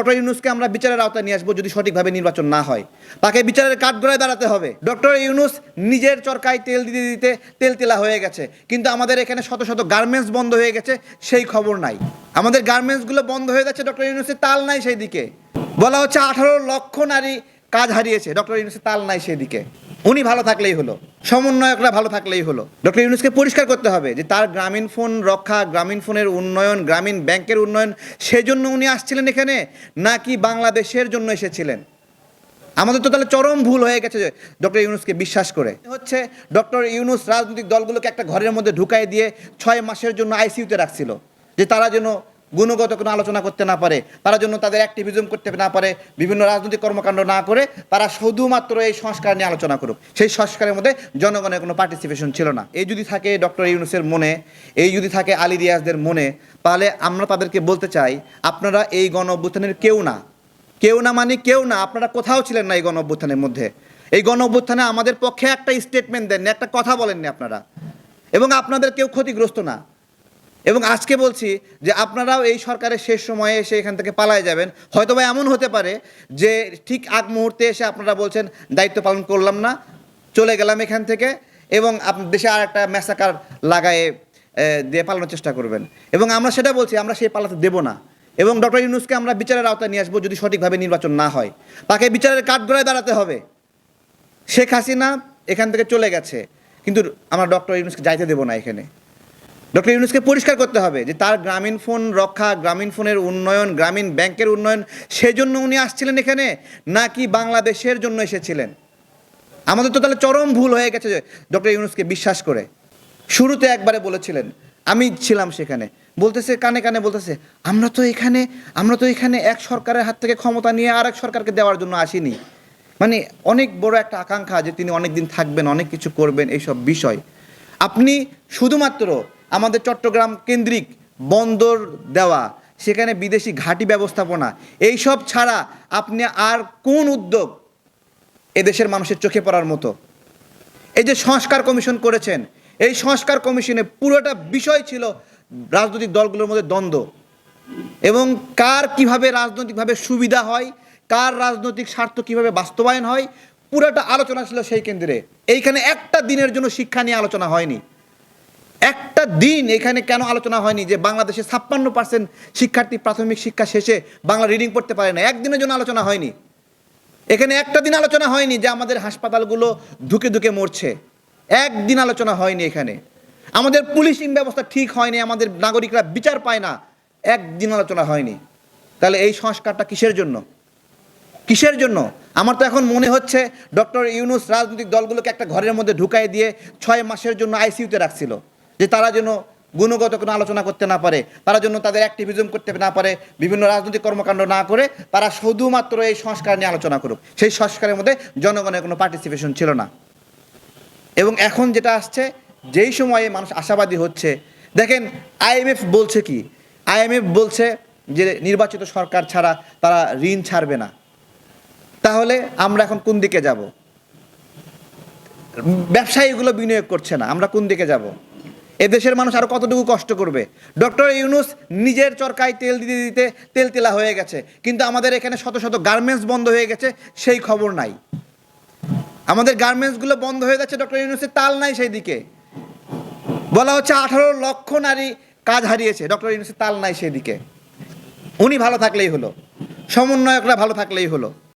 Doctor ইউনুসকে আমরা বিচারের আওতায় নিয়ে আসব যদি সঠিকভাবে নির্বাচন না হয়। তাকে বিচারের কাঠগড়ায় দাঁড়াতে হবে। ডক্টর ইউনুস নিজের চরকায় তেল দিতে দিতে তেল তেলা হয়ে গেছে। কিন্তু আমাদের এখানে শত শত গার্মেন্টস বন্ধ হয়ে গেছে, সেই খবর নাই। আমাদের গার্মেন্টসগুলো বন্ধ হয়ে যাচ্ছে, ডক্টর ইউনুসের তাল নাই সেই দিকে বলা হচ্ছে আঠারো লক্ষ নারী কাজ হারিয়েছে, ডক্টর ইউনুসের তাল নাই সেদিকে উনি ভালো থাকলেই হলো, সমন্বয়করা ভালো থাকলেই হলো। ডক্টর ইউনুসকে পরিষ্কার করতে হবে যে তার গ্রামীণ ফোন রক্ষা, গ্রামীণ ফোনের উন্নয়ন, গ্রামীণ ব্যাংকের উন্নয়ন, সেজন্য উনি আসছিলেন এখানে, নাকি বাংলাদেশের জন্য এসেছিলেন? আমাদের তো তাহলে চরম ভুল হয়ে গেছে ডক্টর ইউনুসকে বিশ্বাস করে। হচ্ছে ডক্টর ইউনুস রাজনৈতিক দলগুলোকে একটা ঘরের মধ্যে ঢুকাই দিয়ে ছয় মাসের জন্য আইসিইউতে রাখছিল, যে তারা যেন গুণগত কোনো আলোচনা করতে না পারে, তারা জন্য তাদের অ্যাক্টিভিজম করতে না পারে, বিভিন্ন রাজনৈতিক কর্মকাণ্ড না করে, তারা শুধুমাত্র এই সংস্কার নিয়ে আলোচনা করুক। সেই সংস্কারের মধ্যে জনগণের কোনো পার্টিসিপেশন ছিল না। এই যদি থাকে ডক্টর ইউনুসের মনে, এই যদি থাকে আলী রিয়াজদের মনে, তাহলে আমরা তাদেরকে বলতে চাই, আপনারা এই গণ অভ্যুত্থানের কেউ না। কেউ না মানে কেউ না, আপনারা কোথাও ছিলেন না এই গণ অভ্যুত্থানের মধ্যে। এই গণ অভ্যুত্থানে আমাদের পক্ষে একটা স্টেটমেন্ট দেননি, একটা কথা বলেননি আপনারা। এবং আপনাদের কেউ ক্ষতিগ্রস্ত না। এবং আজকে বলছি যে আপনারাও এই সরকারের শেষ সময়ে এসে এখান থেকে পালায় যাবেন। হয়তো বা এমন হতে পারে যে ঠিক আগ মুহূর্তে এসে আপনারা বলছেন, দায়িত্ব পালন করলাম না, চলে গেলাম এখান থেকে। এবং দেশে আর একটা ম্যাসাকার লাগায়ে দিয়ে পালানোর চেষ্টা করবেন। এবং আমরা সেটা বলছি, আমরা সেই পালাতে দেব না। এবং ডক্টর ইউনুসকে আমরা বিচারের আওতায় নিয়ে আসব যদি সঠিকভাবে নির্বাচন না হয়। তাকে বিচারের কাঠগড়ায় দাঁড়াতে হবে। শেখ হাসিনা এখান থেকে চলে গেছে। কিন্তু আমরা ডক্টর ইউনুসকে যাইতে দেবো না এখানে। ডক্টর ইউনুসকে পরিষ্কার করতে হবে যে তার গ্রামীণ ফোন রক্ষা, গ্রামীণ ফোনের উন্নয়ন, গ্রামীণ ব্যাংকের উন্নয়ন, সেজন্য উনি আসছিলেন এখানে নাকি বাংলাদেশের জন্য এসেছিলেন? আমাদের তো তাহলে চরম ভুল হয়ে গেছে ডক্টর ইউনুসকে বিশ্বাস করে। শুরুতে একবারে বলেছিলেন, আমি ছিলাম সেখানে। বলতেছে, কানে কানে বলতেছে, আমরা তো এখানে, আমরা তো এখানে এক সরকারের হাত থেকে ক্ষমতা নিয়ে আর এক সরকারকে দেওয়ার জন্য আসিনি। মানে অনেক বড় একটা আকাঙ্ক্ষা যে তিনি অনেক দিন থাকবেন, অনেক কিছু করবেন, এইসব বিষয়। আপনি শুধুমাত্র আমাদের চট্টগ্রাম কেন্দ্রিক বন্দর দেওয়া, সেখানে বিদেশি ঘাঁটি ব্যবস্থাপনা, এইসব ছাড়া আপনি আর কোন উদ্যোগ এদেশের মানুষের চোখে পড়ার মতো? এই যে সংস্কার কমিশন করেছেন, এই সংস্কার কমিশনে পুরোটা বিষয় ছিল রাজনৈতিক দলগুলোর মধ্যে দ্বন্দ্ব। এবং কার কীভাবে রাজনৈতিকভাবে সুবিধা হয়, কার রাজনৈতিক স্বার্থ কীভাবে বাস্তবায়ন হয়, পুরোটা আলোচনা ছিল সেই কেন্দ্রে। এইখানে একটা দিনের জন্য শিক্ষা নিয়ে আলোচনা হয়নি। দিন এখানে কেন আলোচনা হয়নি যে বাংলাদেশে ছাপ্পান্ন পার্সেন্ট শিক্ষার্থী প্রাথমিক শিক্ষা শেষে বাংলা রিডিং পড়তে পারে না? একদিনের জন্য আলোচনা হয়নি। এখানে একটা দিন আলোচনা হয়নি যে আমাদের হাসপাতালগুলো ধুকে ধুকে মরছে। একদিন আলোচনা হয়নি এখানে। আমাদের পুলিশিং ব্যবস্থা ঠিক হয়নি, আমাদের নাগরিকরা বিচার পায় না। একদিন আলোচনা হয়নি। তাহলে এই সংস্কারটা কিসের জন্য? কিসের জন্য? আমার তো এখন মনে হচ্ছে ডক্টর ইউনুস রাজনৈতিক দলগুলোকে একটা ঘরের মধ্যে ঢুকাই দিয়ে ছয় মাসের জন্য আইসিইউতে রাখছিল। যে তারা যেন গুণগত কোনো আলোচনা করতে না পারে, তারা জন্য তাদের অ্যাক্টিভিজম করতে না পারে, বিভিন্ন রাজনৈতিক কর্মকাণ্ড না করে, তারা শুধুমাত্র এই সংস্কার নিয়ে আলোচনা করুক। সেই সংস্কারের মধ্যে জনগণের কোনো পার্টিসিপেশন ছিল না। এবং এখন যেটা আসছে, যেই সময়ে মানুষ আশাবাদী হচ্ছে, দেখেন আইএমএফ বলছে কি? আইএমএফ বলছে যে নির্বাচিত সরকার ছাড়া তারা ঋণ ছাড়বে না। তাহলে আমরা এখন কোন দিকে যাব? ব্যবসায়ীগুলো বিনিয়োগ করছে না, আমরা কোন দিকে যাব? এদেশের মানুষ আরও কতটুকু কষ্ট করবে? ডক্টর ইউনুস নিজের চরকায় তেল দিতে দিতে তেল তেলা হয়ে গেছে। কিন্তু আমাদের এখানে শত শত গার্মেন্টস বন্ধ হয়ে গেছে, সেই খবর নাই। আমাদের গার্মেন্টসগুলো বন্ধ হয়ে যাচ্ছে ডক্টর ইউনুসের, তাল নাই সেই দিকে বলা হচ্ছে আঠারো লক্ষ নারী কাজ হারিয়েছে, ডক্টর ইউনুসের তাল নাই সেই দিকে উনি ভালো থাকলেই হলো। সমন্বয়করা ভালো থাকলেই হলো।